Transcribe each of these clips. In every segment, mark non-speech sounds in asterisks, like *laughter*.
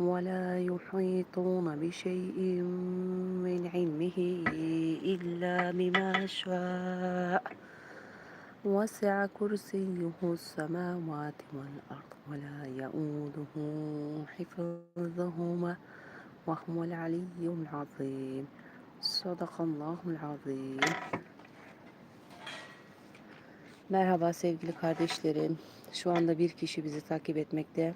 ولا يحيطون بشيء من علمه إلا بما شاء وسع كرسيه السماوات والأرض ولا يؤوده حفظهما وهو العلي العظيم صدق الله العظيم Merhaba sevgili kardeşlerim. Şu anda bir kişi bizi takip etmekte.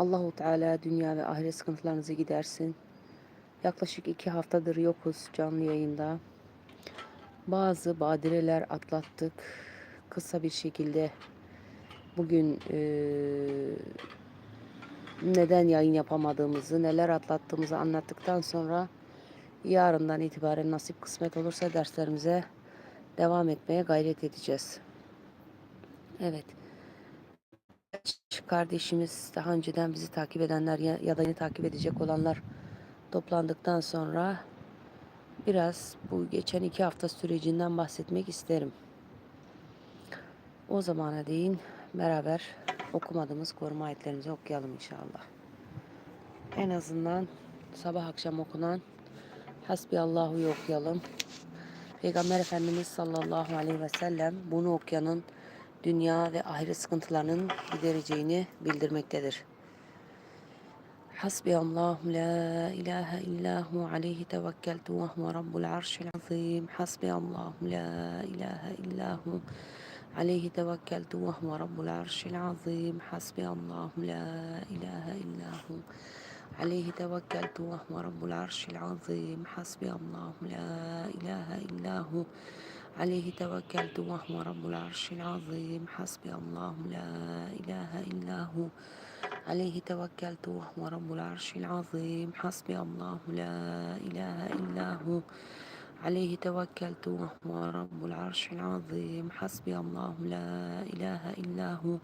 Allahu Teala dünya ve ahiret sıkıntılarınızı gidersin. Yaklaşık iki haftadır yokuz canlı yayında. Bazı badireler atlattık. Kısa bir şekilde bugün eee, neden yayın yapamadığımızı, neler atlattığımızı anlattıktan sonra yarından itibaren nasip kısmet olursa derslerimize devam etmeye gayret edeceğiz. Evet. Kardeşimiz daha önceden bizi takip edenler ya, ya da yeni takip edecek olanlar toplandıktan sonra biraz bu geçen iki hafta sürecinden bahsetmek isterim. O zamana değin beraber okumadığımız koruma ayetlerimizi okuyalım inşallah. En azından sabah akşam okunan Hasbiyallahu okuyalım. Peygamber Efendimiz sallallahu aleyhi ve sellem bunu okuyanın dünya ve ahiret sıkıntılarının gidereceğini bildirmektedir. Hasbiyallahu la ilahe illahu aleyhi tevekkeltu ve huve rabbul arşil azim. Hasbiyallahu la ilahe illahu aleyhi tevekkeltu ve huve rabbul arşil azim. Hasbiyallahu la ilahe illahu عليه توكلت وهو رب العرش العظيم حسبي الله لا إله إلا هو عليه توكلت وهو رب العرش العظيم حسبي الله لا إله إلا هو عليه توكلت وهو رب العرش العظيم حسبي الله لا إله إلا هو عليه توكلت وهو رب العرش العظيم حسبي الله لا إله إلا هو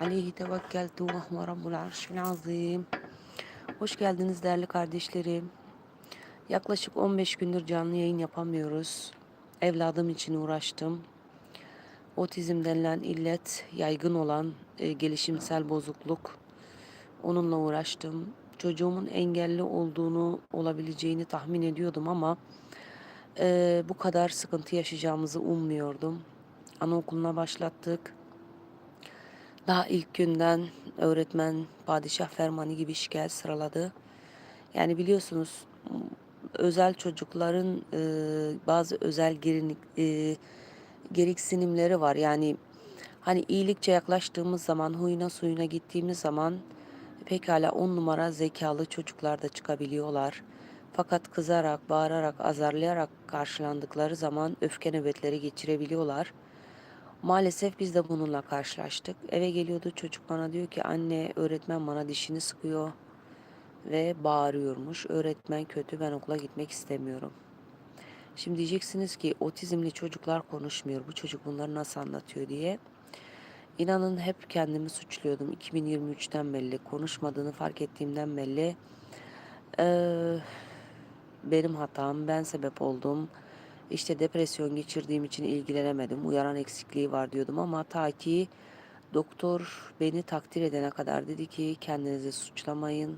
عليه توكلت وهو رب العرش العظيم Hoş geldiniz değerli kardeşlerim. Yaklaşık 15 gündür canlı yayın yapamıyoruz. Evladım için uğraştım. Otizm denilen illet, yaygın olan e, gelişimsel bozukluk. Onunla uğraştım. Çocuğumun engelli olduğunu, olabileceğini tahmin ediyordum ama e, bu kadar sıkıntı yaşayacağımızı ummuyordum. Anaokuluna başlattık. Daha ilk günden öğretmen padişah fermanı gibi şikayet sıraladı. Yani biliyorsunuz özel çocukların e, bazı özel gerinik, e, gereksinimleri var. Yani hani iyilikçe yaklaştığımız zaman, huyuna suyuna gittiğimiz zaman pekala on numara zekalı çocuklar da çıkabiliyorlar. Fakat kızarak, bağırarak, azarlayarak karşılandıkları zaman öfke nöbetleri geçirebiliyorlar. Maalesef biz de bununla karşılaştık. Eve geliyordu çocuk bana diyor ki anne öğretmen bana dişini sıkıyor ve bağırıyormuş. Öğretmen kötü ben okula gitmek istemiyorum. Şimdi diyeceksiniz ki otizmli çocuklar konuşmuyor. Bu çocuk bunları nasıl anlatıyor diye. İnanın hep kendimi suçluyordum. 2023'ten belli konuşmadığını fark ettiğimden belli. Ee, benim hatam ben sebep oldum. İşte depresyon geçirdiğim için ilgilenemedim. Uyaran eksikliği var diyordum ama ta ki doktor beni takdir edene kadar dedi ki kendinizi suçlamayın.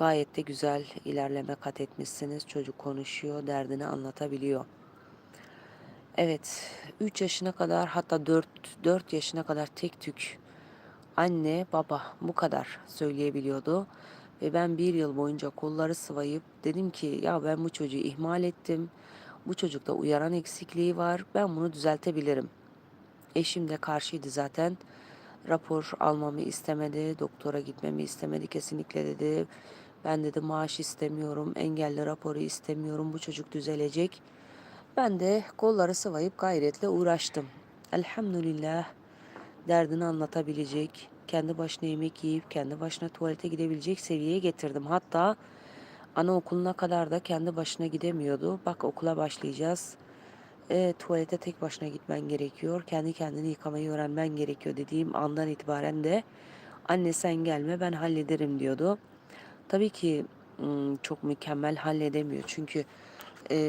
Gayet de güzel ilerleme kat etmişsiniz. Çocuk konuşuyor, derdini anlatabiliyor. Evet, 3 yaşına kadar hatta 4 4 yaşına kadar tek tük anne, baba bu kadar söyleyebiliyordu. Ve ben bir yıl boyunca kolları sıvayıp dedim ki ya ben bu çocuğu ihmal ettim. Bu çocukta uyaran eksikliği var. Ben bunu düzeltebilirim. Eşim de karşıydı zaten. Rapor almamı istemedi, doktora gitmemi istemedi kesinlikle dedi. Ben dedi maaş istemiyorum, engelli raporu istemiyorum, bu çocuk düzelecek. Ben de kolları sıvayıp gayretle uğraştım. Elhamdülillah derdini anlatabilecek, kendi başına yemek yiyip kendi başına tuvalete gidebilecek seviyeye getirdim. Hatta Anaokuluna kadar da kendi başına gidemiyordu. Bak okula başlayacağız. E, tuvalete tek başına gitmen gerekiyor. Kendi kendini yıkamayı öğrenmen gerekiyor dediğim andan itibaren de anne sen gelme ben hallederim diyordu. Tabii ki çok mükemmel halledemiyor. Çünkü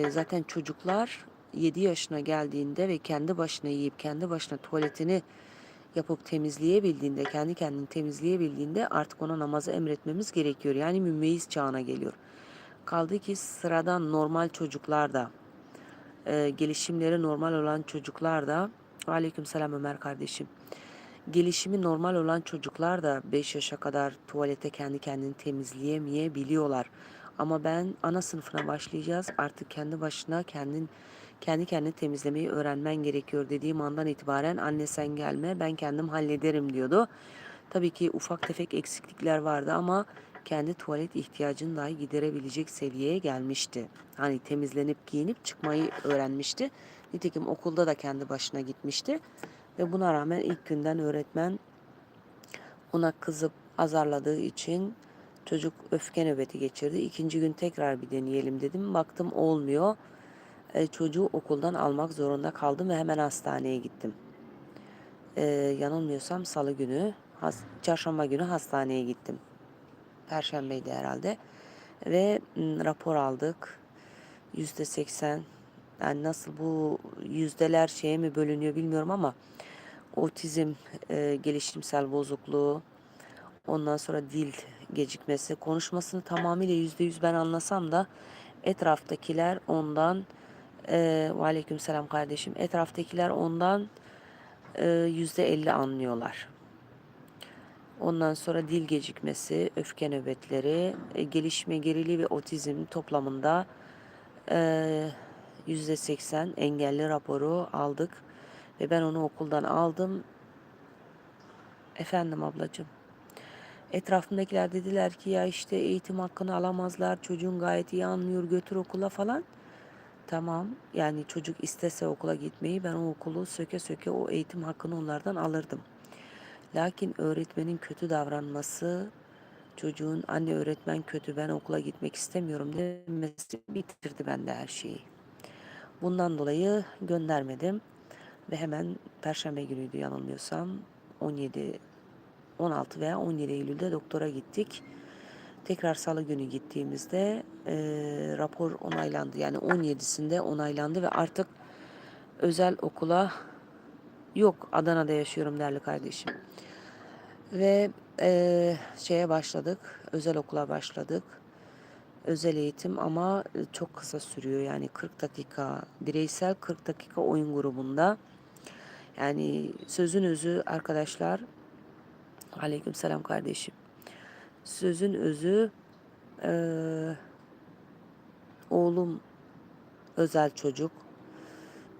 zaten çocuklar 7 yaşına geldiğinde ve kendi başına yiyip kendi başına tuvaletini yapıp temizleyebildiğinde, kendi kendini temizleyebildiğinde artık ona namazı emretmemiz gerekiyor. Yani mümmeyiz çağına geliyor. Kaldı ki sıradan normal çocuklar da, gelişimleri normal olan çocuklar da, aleyküm selam Ömer kardeşim. Gelişimi normal olan çocuklar da 5 yaşa kadar tuvalete kendi kendini temizleyemeyebiliyorlar. Ama ben ana sınıfına başlayacağız. Artık kendi başına kendin kendi kendini temizlemeyi öğrenmen gerekiyor dediğim andan itibaren anne sen gelme ben kendim hallederim diyordu. Tabii ki ufak tefek eksiklikler vardı ama kendi tuvalet ihtiyacını dahi giderebilecek seviyeye gelmişti. Hani temizlenip giyinip çıkmayı öğrenmişti. Nitekim okulda da kendi başına gitmişti. Ve buna rağmen ilk günden öğretmen ona kızıp azarladığı için çocuk öfke nöbeti geçirdi. İkinci gün tekrar bir deneyelim dedim. Baktım olmuyor. E, çocuğu okuldan almak zorunda kaldım ve hemen hastaneye gittim. E, yanılmıyorsam salı günü, has, çarşamba günü hastaneye gittim. Perşembeydi herhalde. Ve m, rapor aldık. Yüzde seksen. Yani nasıl bu yüzdeler şeye mi bölünüyor bilmiyorum ama otizm, e, gelişimsel bozukluğu, ondan sonra dil gecikmesi, konuşmasını tamamıyla yüzde yüz ben anlasam da etraftakiler ondan e, aleyküm selam kardeşim etraftakiler ondan e, yüzde elli anlıyorlar. Ondan sonra dil gecikmesi, öfke nöbetleri, e, gelişme geriliği ve otizm toplamında e, yüzde seksen engelli raporu aldık. Ve ben onu okuldan aldım. Efendim ablacığım. Etrafımdakiler dediler ki ya işte eğitim hakkını alamazlar. Çocuğun gayet iyi anlıyor götür okula falan. Tamam yani çocuk istese okula gitmeyi ben o okulu söke söke o eğitim hakkını onlardan alırdım. Lakin öğretmenin kötü davranması çocuğun anne öğretmen kötü ben okula gitmek istemiyorum demesi bitirdi bende her şeyi. Bundan dolayı göndermedim ve hemen Perşembe günüydü yanılmıyorsam 17 16 veya 17 Eylül'de doktora gittik. Tekrar salı günü gittiğimizde e, rapor onaylandı. Yani 17'sinde onaylandı ve artık özel okula yok Adana'da yaşıyorum değerli kardeşim. Ve e, şeye başladık. Özel okula başladık. Özel eğitim ama çok kısa sürüyor. Yani 40 dakika bireysel 40 dakika oyun grubunda. Yani sözün özü arkadaşlar. Aleyküm selam kardeşim. Sözün özü e, oğlum özel çocuk,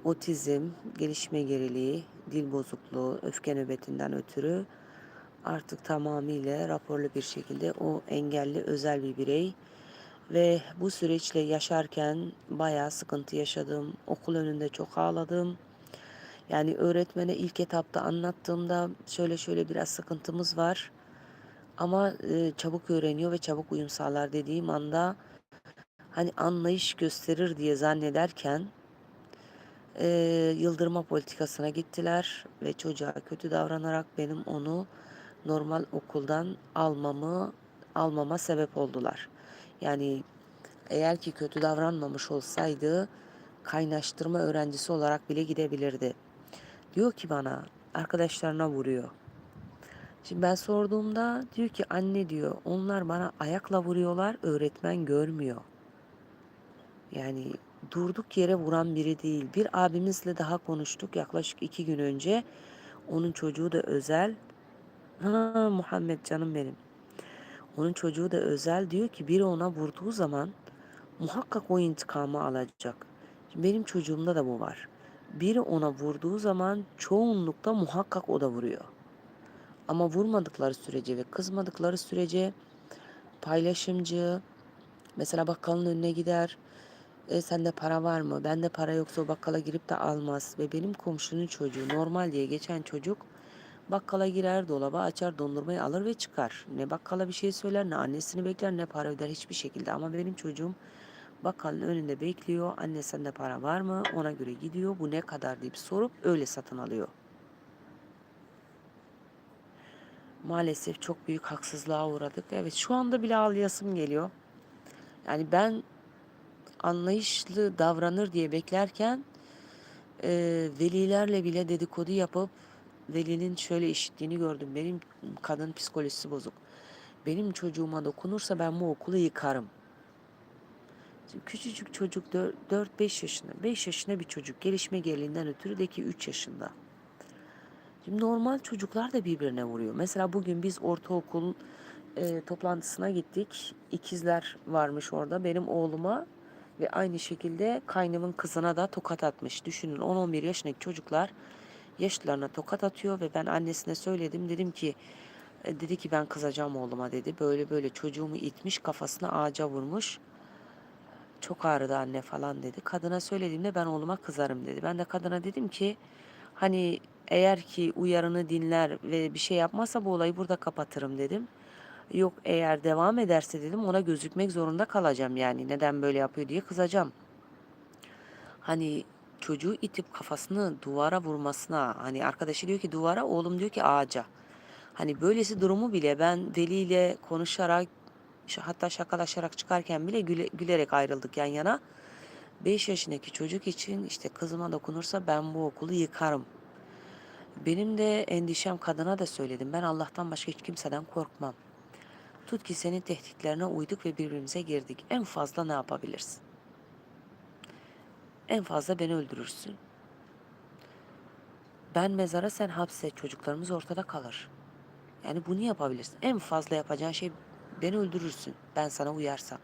otizm, gelişme geriliği, dil bozukluğu, öfke nöbetinden ötürü artık tamamıyla raporlu bir şekilde o engelli özel bir birey ve bu süreçle yaşarken bayağı sıkıntı yaşadım. Okul önünde çok ağladım. Yani öğretmene ilk etapta anlattığımda şöyle şöyle biraz sıkıntımız var. Ama e, çabuk öğreniyor ve çabuk uyum sağlar dediğim anda hani anlayış gösterir diye zannederken e, yıldırma politikasına gittiler ve çocuğa kötü davranarak benim onu normal okuldan almamı almama sebep oldular. Yani eğer ki kötü davranmamış olsaydı kaynaştırma öğrencisi olarak bile gidebilirdi. Diyor ki bana arkadaşlarına vuruyor. Şimdi ben sorduğumda diyor ki anne diyor onlar bana ayakla vuruyorlar öğretmen görmüyor. Yani durduk yere vuran biri değil. Bir abimizle daha konuştuk yaklaşık iki gün önce. Onun çocuğu da özel. Ha Muhammed canım benim. Onun çocuğu da özel diyor ki biri ona vurduğu zaman muhakkak o intikamı alacak. Şimdi benim çocuğumda da bu var. Biri ona vurduğu zaman çoğunlukta muhakkak o da vuruyor. Ama vurmadıkları sürece ve kızmadıkları sürece paylaşımcı, mesela bakkalın önüne gider, e, sende para var mı? Bende para yoksa o bakkala girip de almaz. Ve benim komşunun çocuğu normal diye geçen çocuk Bakkala girer, dolaba açar, dondurmayı alır ve çıkar. Ne bakkala bir şey söyler, ne annesini bekler, ne para öder hiçbir şekilde. Ama benim çocuğum bakkalın önünde bekliyor. Anne sende para var mı? Ona göre gidiyor. Bu ne kadar deyip sorup öyle satın alıyor. Maalesef çok büyük haksızlığa uğradık. Evet şu anda bile ağlayasım geliyor. Yani ben anlayışlı davranır diye beklerken e, velilerle bile dedikodu yapıp velinin şöyle işittiğini gördüm. Benim kadın psikolojisi bozuk. Benim çocuğuma dokunursa ben bu okulu yıkarım. Küçücük çocuk 4-5 yaşında. 5 yaşında bir çocuk. Gelişme geriliğinden ötürü de ki 3 yaşında. Şimdi normal çocuklar da birbirine vuruyor. Mesela bugün biz ortaokul e, toplantısına gittik. İkizler varmış orada. Benim oğluma ve aynı şekilde kaynımın kızına da tokat atmış. Düşünün 10-11 yaşındaki çocuklar yaşlılarına tokat atıyor ve ben annesine söyledim. Dedim ki e, dedi ki ben kızacağım oğluma dedi. Böyle böyle çocuğumu itmiş kafasına ağaca vurmuş. Çok ağrıdı anne falan dedi. Kadına söylediğimde ben oğluma kızarım dedi. Ben de kadına dedim ki hani eğer ki uyarını dinler ve bir şey yapmazsa bu olayı burada kapatırım dedim. Yok eğer devam ederse dedim ona gözükmek zorunda kalacağım yani neden böyle yapıyor diye kızacağım. Hani çocuğu itip kafasını duvara vurmasına hani arkadaşı diyor ki duvara oğlum diyor ki ağaca. Hani böylesi durumu bile ben veliyle konuşarak hatta şakalaşarak çıkarken bile güle, gülerek ayrıldık yan yana. 5 yaşındaki çocuk için işte kızıma dokunursa ben bu okulu yıkarım. Benim de endişem kadına da söyledim. Ben Allah'tan başka hiç kimseden korkmam. Tut ki senin tehditlerine uyduk ve birbirimize girdik. En fazla ne yapabilirsin? En fazla beni öldürürsün. Ben mezara sen hapse çocuklarımız ortada kalır. Yani bunu yapabilirsin. En fazla yapacağın şey beni öldürürsün. Ben sana uyarsam.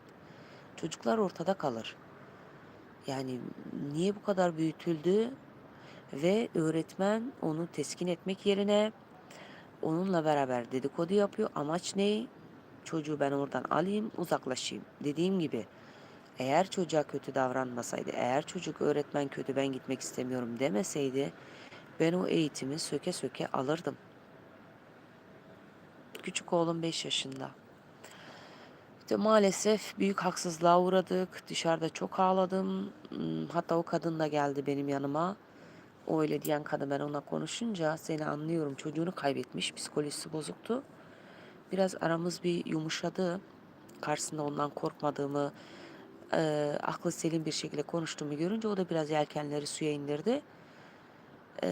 Çocuklar ortada kalır. Yani niye bu kadar büyütüldü ve öğretmen onu teskin etmek yerine onunla beraber dedikodu yapıyor. Amaç ne? Çocuğu ben oradan alayım, uzaklaşayım. Dediğim gibi eğer çocuğa kötü davranmasaydı, eğer çocuk öğretmen kötü ben gitmek istemiyorum demeseydi ben o eğitimi söke söke alırdım. Küçük oğlum 5 yaşında. İşte maalesef büyük haksızlığa uğradık. Dışarıda çok ağladım. Hmm, Hatta o kadın da geldi benim yanıma. O öyle diyen kadın ben ona konuşunca seni anlıyorum. Çocuğunu kaybetmiş. Psikolojisi bozuktu. Biraz aramız bir yumuşadı. Karşısında ondan korkmadığımı, e, aklı selim bir şekilde konuştuğumu görünce o da biraz yelkenleri suya indirdi. E,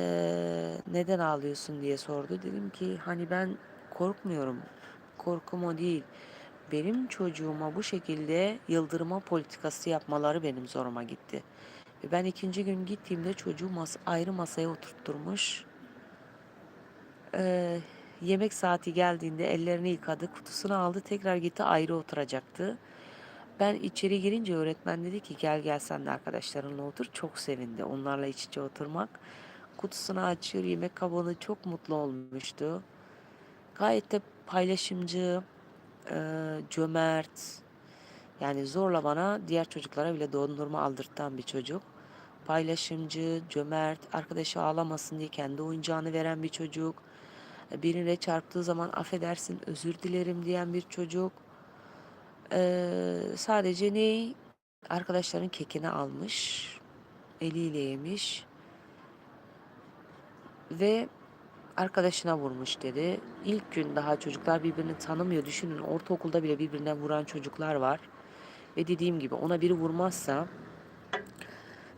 neden ağlıyorsun diye sordu. Dedim ki hani ben korkmuyorum. Korkum o değil. Benim çocuğuma bu şekilde yıldırma politikası yapmaları benim zoruma gitti. Ve ben ikinci gün gittiğimde çocuğu mas ayrı masaya oturtturmuş. Ee, yemek saati geldiğinde ellerini yıkadı, kutusunu aldı, tekrar gitti ayrı oturacaktı. Ben içeri girince öğretmen dedi ki gel gel sen de arkadaşlarınla otur. Çok sevindi onlarla iç içe oturmak. Kutusunu açıyor, yemek kabını çok mutlu olmuştu. Gayet de paylaşımcı, e, cömert. Yani zorla bana diğer çocuklara bile dondurma aldırtan bir çocuk. Paylaşımcı, cömert, arkadaşı ağlamasın diye kendi oyuncağını veren bir çocuk. Birine çarptığı zaman affedersin özür dilerim diyen bir çocuk. Ee, sadece ne? Arkadaşların kekini almış, eliyle yemiş ve arkadaşına vurmuş dedi. İlk gün daha çocuklar birbirini tanımıyor. Düşünün ortaokulda bile birbirine vuran çocuklar var. Ve dediğim gibi ona biri vurmazsa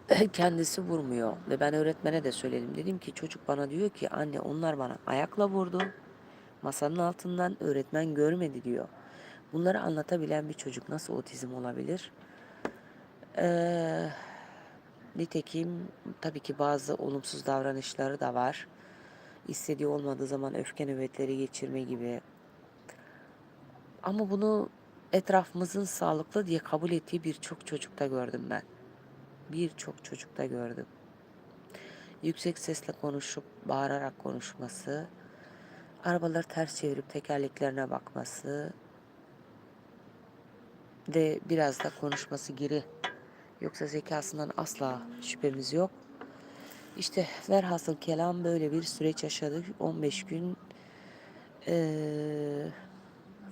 *clears throat* kendisi vurmuyor. Ve ben öğretmene de söyledim. Dedim ki çocuk bana diyor ki anne onlar bana ayakla vurdu. Masanın altından öğretmen görmedi diyor. Bunları anlatabilen bir çocuk nasıl otizm olabilir? Ee, nitekim tabii ki bazı olumsuz davranışları da var. İstediği olmadığı zaman öfke nöbetleri geçirme gibi. Ama bunu etrafımızın sağlıklı diye kabul ettiği birçok çocukta gördüm ben. Birçok çocukta gördüm. Yüksek sesle konuşup bağırarak konuşması, arabaları ters çevirip tekerleklerine bakması ve biraz da konuşması geri. Yoksa zekasından asla şüphemiz yok. İşte verhasıl kelam böyle bir süreç yaşadık. 15 gün Eee,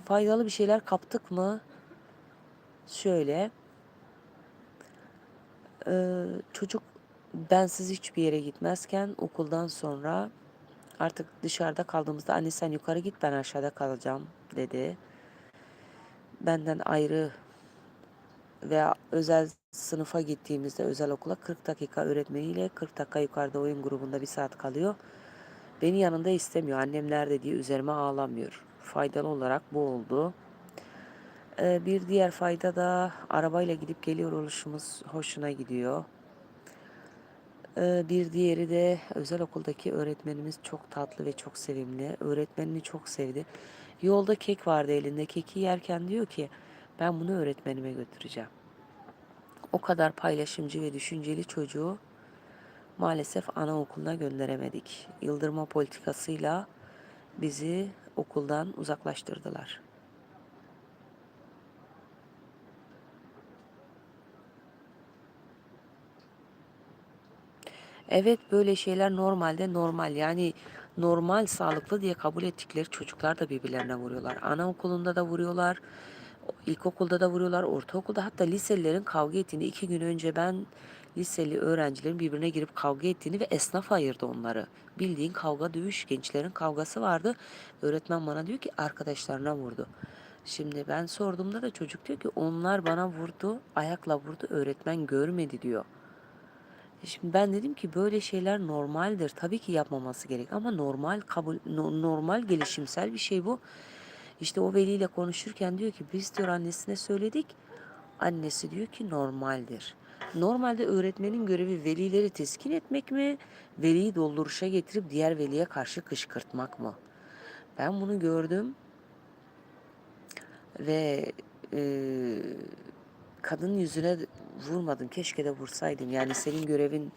faydalı bir şeyler kaptık mı? Şöyle, eee, çocuk bensiz hiçbir yere gitmezken okuldan sonra artık dışarıda kaldığımızda anne sen yukarı git ben aşağıda kalacağım dedi. Benden ayrı veya özel sınıfa gittiğimizde özel okula 40 dakika öğretmeniyle 40 dakika yukarıda oyun grubunda bir saat kalıyor. Beni yanında istemiyor. Annem nerede diye üzerime ağlamıyor. Faydalı olarak bu oldu. Ee, bir diğer fayda da arabayla gidip geliyor oluşumuz hoşuna gidiyor. Ee, bir diğeri de özel okuldaki öğretmenimiz çok tatlı ve çok sevimli. Öğretmenini çok sevdi. Yolda kek vardı elinde. Keki yerken diyor ki ben bunu öğretmenime götüreceğim. O kadar paylaşımcı ve düşünceli çocuğu maalesef anaokuluna gönderemedik. Yıldırma politikasıyla bizi okuldan uzaklaştırdılar. Evet böyle şeyler normalde normal yani normal sağlıklı diye kabul ettikleri çocuklar da birbirlerine vuruyorlar. Anaokulunda da vuruyorlar, ilkokulda da vuruyorlar, ortaokulda hatta liselilerin kavga ettiğini iki gün önce ben liseli öğrencilerin birbirine girip kavga ettiğini ve esnaf ayırdı onları. Bildiğin kavga dövüş gençlerin kavgası vardı. Öğretmen bana diyor ki arkadaşlarına vurdu. Şimdi ben sorduğumda da çocuk diyor ki onlar bana vurdu, ayakla vurdu, öğretmen görmedi diyor. Şimdi ben dedim ki böyle şeyler normaldir. Tabii ki yapmaması gerek ama normal kabul no- normal gelişimsel bir şey bu. İşte o veliyle konuşurken diyor ki biz diyor annesine söyledik. Annesi diyor ki normaldir. Normalde öğretmenin görevi velileri teskin etmek mi? Veliyi dolduruşa getirip diğer veliye karşı kışkırtmak mı? Ben bunu gördüm ve e, kadının yüzüne vurmadım. Keşke de vursaydım. Yani senin görevin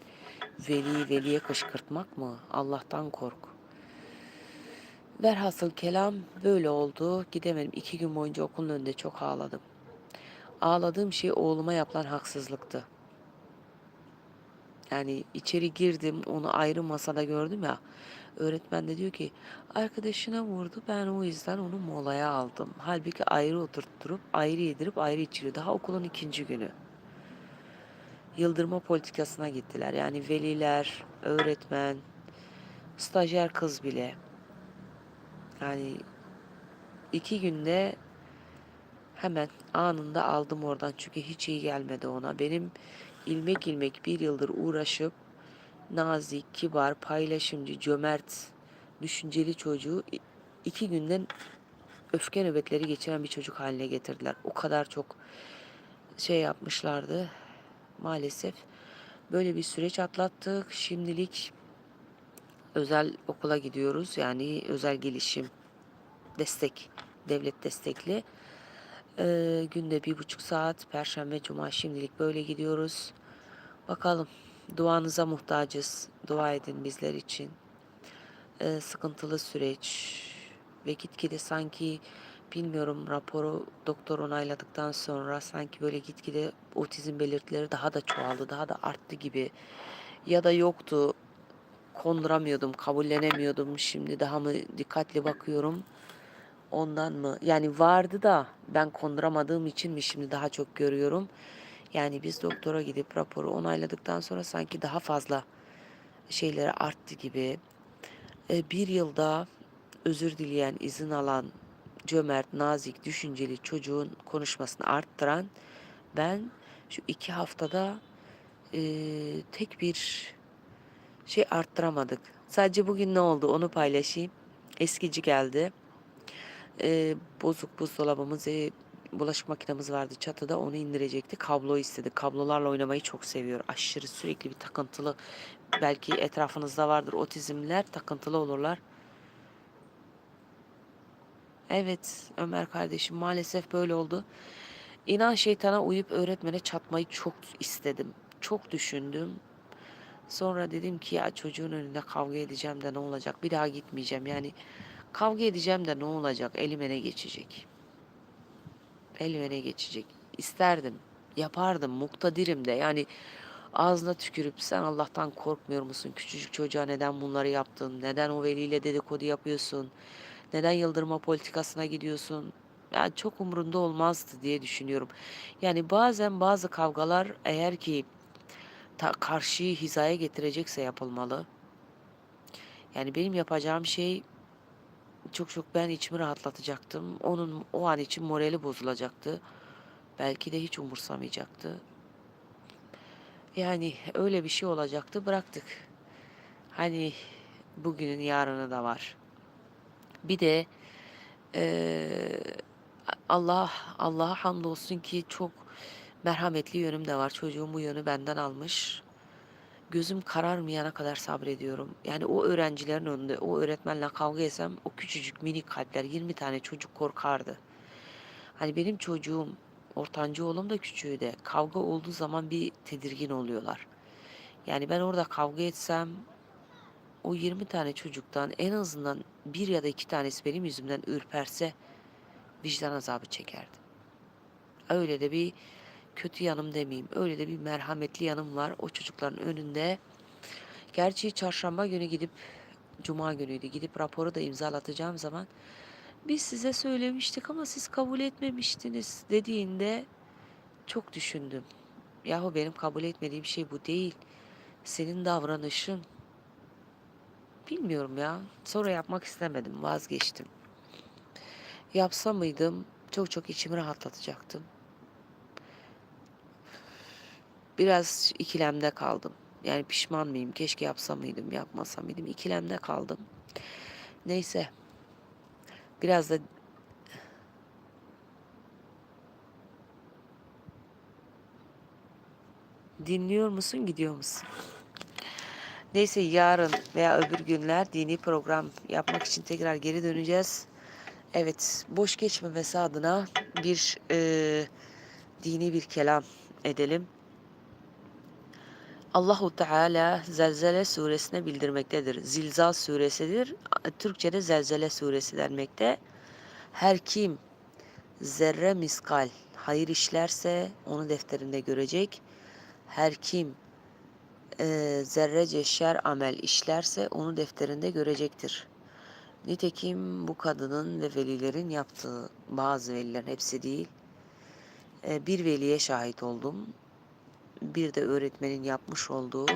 veli veliye kışkırtmak mı? Allah'tan kork. Velhasıl kelam böyle oldu. Gidemedim. İki gün boyunca okulun önünde çok ağladım. Ağladığım şey oğluma yapılan haksızlıktı. Yani içeri girdim, onu ayrı masada gördüm ya. Öğretmen de diyor ki arkadaşına vurdu ben o yüzden onu molaya aldım. Halbuki ayrı oturtturup ayrı yedirip ayrı içiriyor. Daha okulun ikinci günü. Yıldırma politikasına gittiler. Yani veliler, öğretmen, stajyer kız bile. Yani iki günde hemen anında aldım oradan çünkü hiç iyi gelmedi ona. Benim ilmek ilmek bir yıldır uğraşıp nazik, kibar, paylaşımcı, cömert, düşünceli çocuğu iki günden öfke nöbetleri geçiren bir çocuk haline getirdiler. O kadar çok şey yapmışlardı maalesef. Böyle bir süreç atlattık. Şimdilik özel okula gidiyoruz. Yani özel gelişim destek, devlet destekli. Ee, günde bir buçuk saat, perşembe, cuma şimdilik böyle gidiyoruz. Bakalım duanıza muhtacız. Dua edin bizler için. Ee, sıkıntılı süreç ve gitgide sanki bilmiyorum raporu doktor onayladıktan sonra sanki böyle gitgide otizm belirtileri daha da çoğaldı, daha da arttı gibi. Ya da yoktu, konduramıyordum, kabullenemiyordum. Şimdi daha mı dikkatli bakıyorum. Ondan mı? Yani vardı da ben konduramadığım için mi şimdi daha çok görüyorum. Yani biz doktora gidip raporu onayladıktan sonra sanki daha fazla şeyleri arttı gibi. E, bir yılda özür dileyen, izin alan, cömert, nazik, düşünceli çocuğun konuşmasını arttıran ben şu iki haftada e, tek bir şey arttıramadık. Sadece bugün ne oldu onu paylaşayım. Eskici geldi. E, bozuk buzdolabımız ve bulaşık makinemiz vardı çatıda onu indirecekti. Kablo istedi. Kablolarla oynamayı çok seviyor. Aşırı sürekli bir takıntılı. Belki etrafınızda vardır otizmler takıntılı olurlar. Evet Ömer kardeşim maalesef böyle oldu. İnan şeytana uyup öğretmene çatmayı çok istedim. Çok düşündüm. Sonra dedim ki ya çocuğun önünde kavga edeceğim de ne olacak? Bir daha gitmeyeceğim. Yani kavga edeceğim de ne olacak? Elime ne geçecek? Elime ne geçecek? İsterdim. Yapardım. Muktadirim de. Yani Ağzına tükürüp sen Allah'tan korkmuyor musun? Küçücük çocuğa neden bunları yaptın? Neden o veliyle dedikodu yapıyorsun? Neden yıldırma politikasına gidiyorsun? Yani çok umurunda olmazdı diye düşünüyorum. Yani bazen bazı kavgalar eğer ki ta- karşıyı hizaya getirecekse yapılmalı. Yani benim yapacağım şey çok çok ben içimi rahatlatacaktım. Onun o an için morali bozulacaktı. Belki de hiç umursamayacaktı. Yani öyle bir şey olacaktı. Bıraktık. Hani bugünün yarını da var. Bir de eee, Allah Allah'a hamdolsun ki çok merhametli yönüm de var. Çocuğum bu yönü benden almış. Gözüm kararmayana kadar sabrediyorum. Yani o öğrencilerin önünde o öğretmenle kavga etsem o küçücük minik kalpler 20 tane çocuk korkardı. Hani benim çocuğum ortancı oğlum da küçüğü de kavga olduğu zaman bir tedirgin oluyorlar. Yani ben orada kavga etsem o 20 tane çocuktan en azından bir ya da iki tanesi benim yüzümden ürperse vicdan azabı çekerdim. Öyle de bir kötü yanım demeyeyim. Öyle de bir merhametli yanım var o çocukların önünde. Gerçi çarşamba günü gidip cuma günüydü gidip raporu da imzalatacağım zaman biz size söylemiştik ama siz kabul etmemiştiniz dediğinde çok düşündüm. Yahu benim kabul etmediğim şey bu değil. Senin davranışın. Bilmiyorum ya. Sonra yapmak istemedim. Vazgeçtim. Yapsa mıydım çok çok içimi rahatlatacaktım. Biraz ikilemde kaldım. Yani pişman mıyım? Keşke yapsa mıydım, yapmasa mıydım? İkilemde kaldım. Neyse. Biraz da dinliyor musun, gidiyor musun? Neyse yarın veya öbür günler dini program yapmak için tekrar geri döneceğiz. Evet, boş geçmemesi adına bir e, dini bir kelam edelim. Allahu Teala Zelzele suresine bildirmektedir. Zilzal suresidir. Türkçe'de Zelzele suresi denmekte. Her kim zerre miskal hayır işlerse onu defterinde görecek. Her kim e, zerrece şer amel işlerse onu defterinde görecektir. Nitekim bu kadının ve velilerin yaptığı bazı velilerin hepsi değil. e, bir veliye şahit oldum. Bir de öğretmenin yapmış olduğu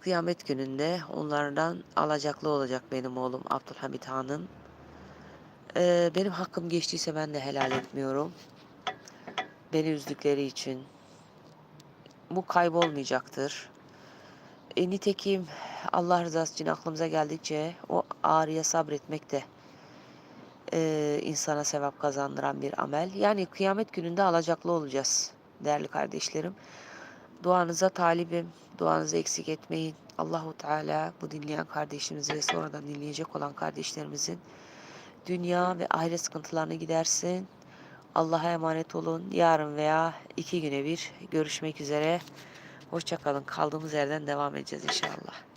kıyamet gününde onlardan alacaklı olacak benim oğlum Abdülhamit Han'ım. E, benim hakkım geçtiyse ben de helal etmiyorum. Beni üzdükleri için. Bu kaybolmayacaktır. E, nitekim Allah rızası için aklımıza geldikçe o ağrıya sabretmek de e, insana sevap kazandıran bir amel. Yani kıyamet gününde alacaklı olacağız değerli kardeşlerim. Duanıza talibim. Duanızı eksik etmeyin. Allahu Teala bu dinleyen kardeşimizi ve sonradan dinleyecek olan kardeşlerimizin dünya ve ahiret sıkıntılarını gidersin. Allah'a emanet olun. Yarın veya iki güne bir görüşmek üzere. Hoşçakalın. Kaldığımız yerden devam edeceğiz inşallah.